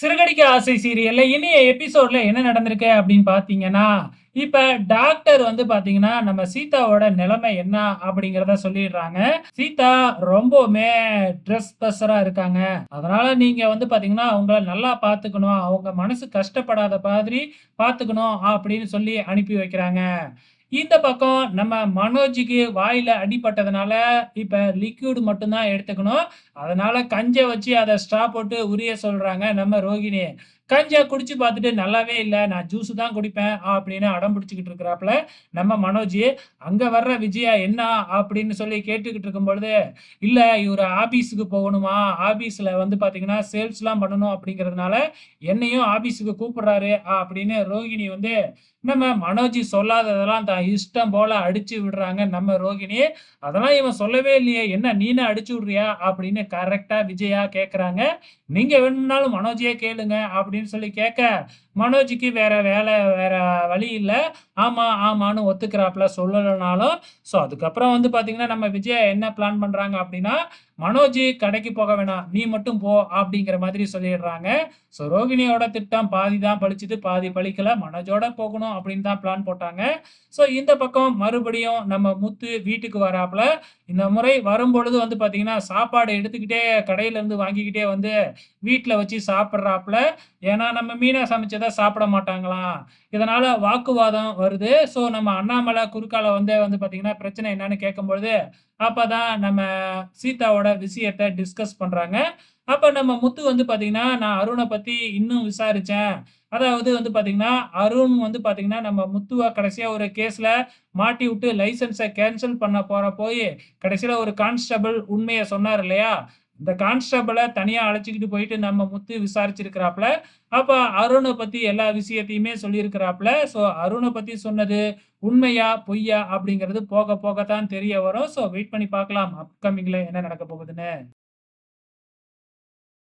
சிறுகடிக்க ஆசை சீரியல்ல இனிய எபிசோட்ல என்ன நடந்திருக்கு அப்படின்னு பார்த்தீங்கன்னா, இப்ப டாக்டர் வந்து பார்த்தீங்கன்னா, நம்ம சீதாவோட நிலைமை என்ன அப்படிங்கிறத சொல்லிடுறாங்க. சீதா ரொம்பவுமே ட்ரெஸ் பஸ்ஸரா இருக்காங்க. அதனால நீங்க வந்து பார்த்தீங்கன்னா, அவங்கள நல்லா பார்த்துக்கணும். அவங்க மனசு கஷ்டப்படாத மாதிரி பார்த்துக்கணும் அப்படின்னு சொல்லி அனுப்பி வைக்கிறாங்க. இந்த பக்கம் நம்ம மனோஜுக்கு வாயில அடிபட்டதுனால, இப்ப லிக்விட் மட்டும்தான் எடுத்துக்கணும். அதனால கஞ்ச வச்சு அதை ஸ்ட்ரா போட்டு உரிய சொல்றாங்க நம்ம ரோகிணி. கஞ்சா குடிச்சு பார்த்துட்டு நல்லாவே இல்லை நான் ஜூஸ் தான் குடிப்பேன் அப்படின்னு அடம் பிடிச்சிக்கிட்டு இருக்கிறாப்புல நம்ம மனோஜ். அங்க வர்ற விஜயா என்ன அப்படின்னு சொல்லி கேட்டுக்கிட்டு இருக்கும்பொழுது, இல்ல இவர் ஆபீஸ்க்கு போகணுமா, ஆபீஸ்ல வந்து பார்த்தீங்கன்னா, சேல்ஸ்லாம் பண்ணணும் அப்படிங்கிறதுனால என்னையும் ஆபீஸ்க்கு கூப்பிடுறாரு அப்படின்னு ரோகிணி வந்து நம்ம மனோஜ் சொல்லாததெல்லாம் தான் இஷ்டம் போல அடிச்சு விடுறாங்க நம்ம ரோகிணி. அதெல்லாம் இவன் சொல்லவே இல்லையே, என்ன நீனே அடிச்சு விடுறியா? அப்படின்னு கரெக்டாக விஜயா கேட்குறாங்க நீங்க வேணும்னாலும் மனோஜையே கேளுங்க அப்படின்னு சொல்லி கேட்க, மனோஜுக்கு வேற வேலை வேற வழி இல்லை ஆமாம் ஆமான்னு ஒத்துக்கிறாப்புல சொல்லலைனாலும் ஸோ அதுக்கப்புறம் வந்து பார்த்தீங்கன்னா, நம்ம விஜய் என்ன பிளான் பண்ணுறாங்க அப்படின்னா, மனோஜ் கடைக்கு போக வேணாம். நீ மட்டும் போ அப்படிங்கிற மாதிரி சொல்லிடுறாங்க. ஸோ ரோகிணியோட திட்டம் பாதி தான் பழிச்சுது பாதி பழிக்கலை மனோஜோட போகணும் அப்படின்னு தான் பிளான் போட்டாங்க. ஸோ இந்த பக்கம் மறுபடியும் நம்ம முத்து வீட்டுக்கு வராப்ல. இந்த முறை வரும்பொழுது வந்து பார்த்தீங்கன்னா, சாப்பாடு எடுத்துக்கிட்டே கடையிலேருந்து வாங்கிக்கிட்டே வந்து வீட்டில் வச்சு சாப்பிட்றாப்புல ஏன்னா நம்ம மீனா சமைச்சதை சாப்பிட மாட்டாங்களாம். இதனால வாக்குவாதம் வருது. ஸோ நம்ம அண்ணாமலை குறுக்கால வந்து வந்து பார்த்தீங்கன்னா, பிரச்சனை என்னன்னு கேட்கும்பொழுது, அப்பதான் நம்ம சீதாவோட விஷயத்தை டிஸ்கஸ் பண்றாங்க. அப்ப நம்ம முத்து வந்து பார்த்தீங்கன்னா, நான் அருண பத்தி இன்னும் விசாரிச்சேன். அதாவது வந்து பார்த்தீங்கன்னா, அருண் வந்து பார்த்தீங்கன்னா, நம்ம முத்துவ கடைசியா ஒரு கேஸ்ல மாட்டி விட்டு லைசென்ஸ கேன்சல் பண்ண போற போய், கடைசியில ஒரு கான்ஸ்டபிள் உண்மையை சொன்னார் இல்லையா? இந்த கான்ஸ்டபிளை தனியா அழைச்சிக்கிட்டு போயிட்டு நம்ம முத்து விசாரிச்சிருக்கிறாப்புல அப்ப அருணை பத்தி எல்லா விஷயத்தையுமே சொல்லியிருக்கிறாப்புல ஸோ அருணை பத்தி சொன்னது உண்மையா, பொய்யா அப்படிங்கிறது போக போக தான் தெரிய வரும். ஸோ வெயிட் பண்ணி பார்க்கலாம். அப்கமிங்ல என்ன நடக்க போகுதுன்னு.